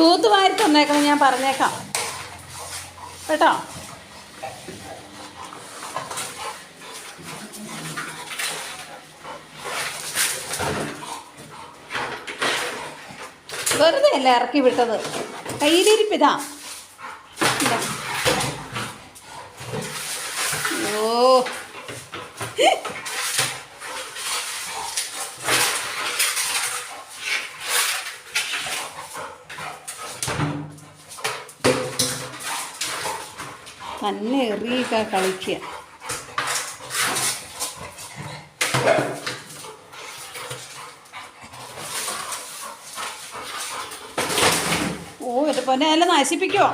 തൂത്തുവാരി തന്നേക്കണം ഞാൻ പറഞ്ഞേക്കാം. കേട്ടോ? വെറുതെ അല്ല ഇറക്കി വിട്ടത്? കയ്യിലിരിപ്പിതാ. ഓ. തന്നെ എറിയൊക്കെ കളിക്കുക ഓ ഇതുപോലെ പൊന്നെ എല്ലാം നശിപ്പിക്കുമോ